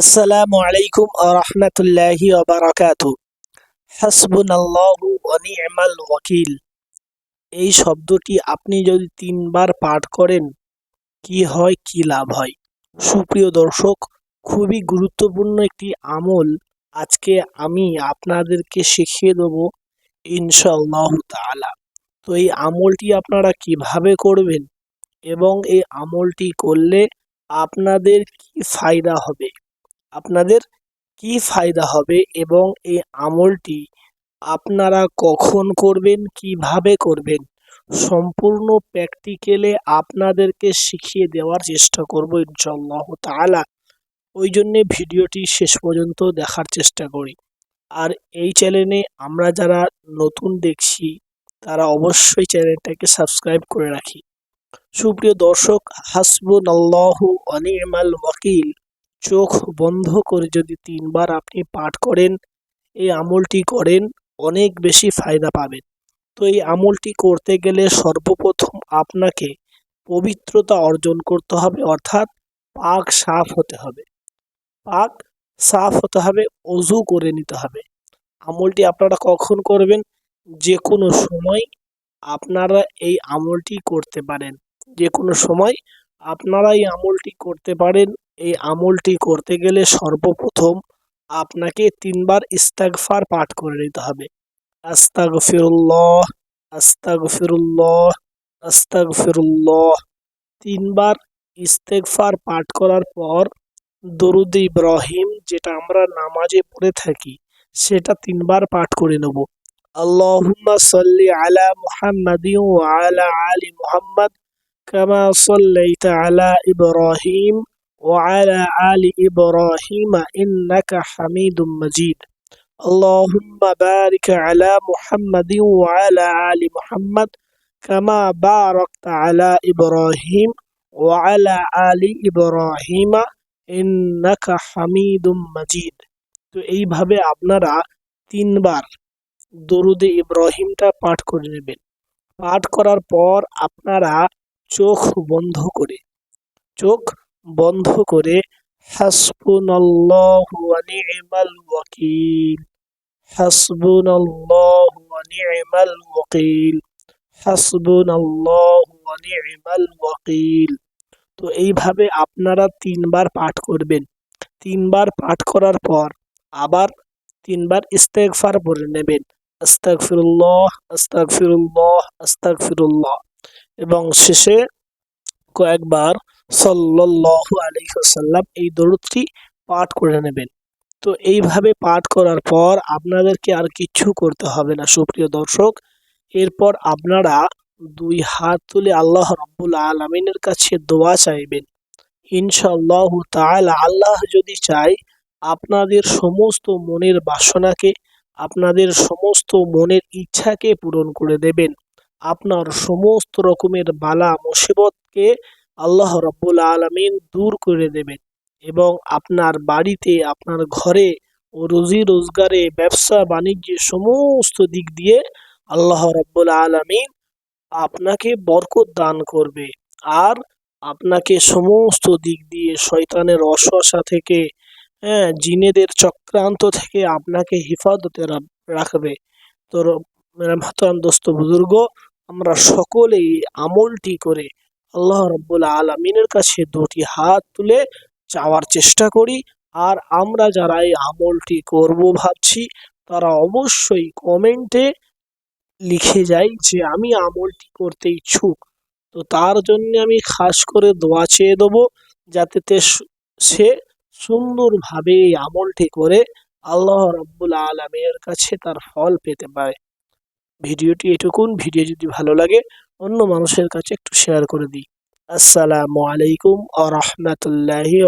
আসসালামু আলাইকুম আরহামতুল্লাহি ওবারাকাত হাসবুনাল্লাহু ওয়া নি'মাল ওয়াকিল। এই শব্দটি আপনি যদি তিনবার পাঠ করেন, কি হয়, কি লাভ হয়? সুপ্রিয় দর্শক, খুবই গুরুত্বপূর্ণ একটি আমল আজকে আমি আপনাদেরকে শিখিয়ে দেব ইনশাআল্লাহ তাআলা। তো এই আমলটি আপনারা কীভাবে করবেন এবং এই আমলটি করলে আপনাদের কি ফায়দা হবে? আপনাদের কি ফায়দা হবে এবং এই আমলটি আপনারা কখন করবেন, কীভাবে করবেন, সম্পূর্ণ প্র্যাকটিক্যালে আপনাদেরকে শিখিয়ে দেওয়ার চেষ্টা করব ইনশাল্লাহ তালা ওই জন্যে ভিডিওটি শেষ পর্যন্ত দেখার চেষ্টা করি। আর এই চ্যানেলে আমরা যারা নতুন দেখছি, তারা অবশ্যই চ্যানেলটাকে সাবস্ক্রাইব করে রাখি। সুপ্রিয় দর্শক হাসবুন আল্লাহ অনিমাল ওয়াকিল। চোখ বন্ধ করে যদি তিনবার আপনি পাঠ করেন, এই আমলটি করেন, অনেক বেশি ফায়দা পাবেন। তো এই আমলটি করতে গেলে সর্বপ্রথম আপনাকে পবিত্রতা অর্জন করতে হবে, অর্থাৎ পাক সাফ হতে হবে। পাক সাফ হতে হবে, অজু করে নিতে হবে। আমলটি আপনারা কখন করবেন? যে কোনো সময় আপনারা এই আমলটি করতে পারেন। যে কোনো সময় আপনারা এই আমলটি করতে পারেন এই আমলটি করতে গেলে সর্বপ্রথম আপনাকে তিনবার ইস্তাগফার পাঠ করে নিতে হবে। আস্তাগ ফিরুল্লাহ আস্তাগ ফিরুল্লাহ আস্তাগ ফিরুল্লাহ তিনবার ইস্তেগফার পাঠ করার পর দরুদ ইব্রাহিম, যেটা আমরা নামাজে পড়ে থাকি, সেটা তিনবার পাঠ করে নেব। আল্লাহুম্মা সাল্লি আলা মুহাম্মাদিন ওয়া আলা আলি মুহাম্মদ, কামা সাল্লাইতা আলা ইব্রাহিম। وعلى آل إبراهيم إنك حميد مجيد اللهم بارك على محمد وعلى آل محمد كما باركت على إبراهيم وعلى آل إبراهيم إنك حميد مجيد তো এইভাবে আপনারা তিনবার দরুদে ইব্রাহিমটা পাঠ করে নেবেন পাঠ করার পর আপনারা চোখ বন্ধ করে চোখ বন্ধ করে ওয়াকিল ওয়াকিল ওয়াকিল তো এইভাবে আপনারা তিনবার পাঠ করবেন। তিনবার পাঠ করার পর আবার তিনবার ইস্তেগফার পড়ে নেবেন। আস্তাগফিরুল্লাহ আস্তাগফিরুল্লাহ আস্তাগফিরুল্লাহ এবং শেষে কয়েকবার সাল্লাল্লাহু আলাইহি ওয়াসাল্লাম এই দরুদটি পাঠ করে নেবেন। তো এইভাবে পাঠ করার পর আপনাদেরকে আর কিছু করতে হবে না, সুপ্রিয় দর্শক। এরপর আপনারা দুই হাত তুলে আল্লাহ রব্বুল আলমিনের কাছে দোয়া চাইবেন। ইনশাল্লাহ তাআলা আল্লাহ যদি চাই আপনাদের সমস্ত মনের বাসনাকে, আপনাদের সমস্ত মনের ইচ্ছাকে পূরণ করে দেবেন। আপনার সমস্ত রকমের বালা মুসিবতকে আল্লাহ রব্বুল আলমিন দূর করে দেবেন এবং আপনার বাড়িতে, আপনার ঘরে ও রুজি রোজগারে, ব্যবসা বাণিজ্যে সমস্ত দিক দিয়ে আল্লাহ রব্বুল আলমিন আপনাকে বরকত দান করবে আর আপনাকে সমস্ত দিক দিয়ে শয়তানের অশোষা থেকে হ্যাঁ জিনেদের চক্রান্ত থেকে আপনাকে হেফাজতে রাখবে। তো মেহতারাম দোস্ত বুজুর্গ, আমরা সকলেই আমলটি করে আল্লাহ রব্বুল আলমিনের কাছে দুটি হাত তুলে চাওয়ার চেষ্টা করি। আর আমরা যারা এই আমলটি করব ভাবছি, তারা অবশ্যই কমেন্টে লিখে যাই যে, আমি আমলটি করতে ইচ্ছুক। তো তার জন্য আমি খাস করে দোয়া চেয়ে দেবো যাতে সে সুন্দরভাবে এই আমলটি করে আল্লাহ রব্বুল আলমের কাছে তার ফল পেতে পারে। ভিডিওটি এটুকুন। ভিডিও যদি ভালো লাগে, অন্য মানুষের কাছে একটু শেয়ার করে দিই। আসসালামু আলাইকুম আ রহমতুল্লাহি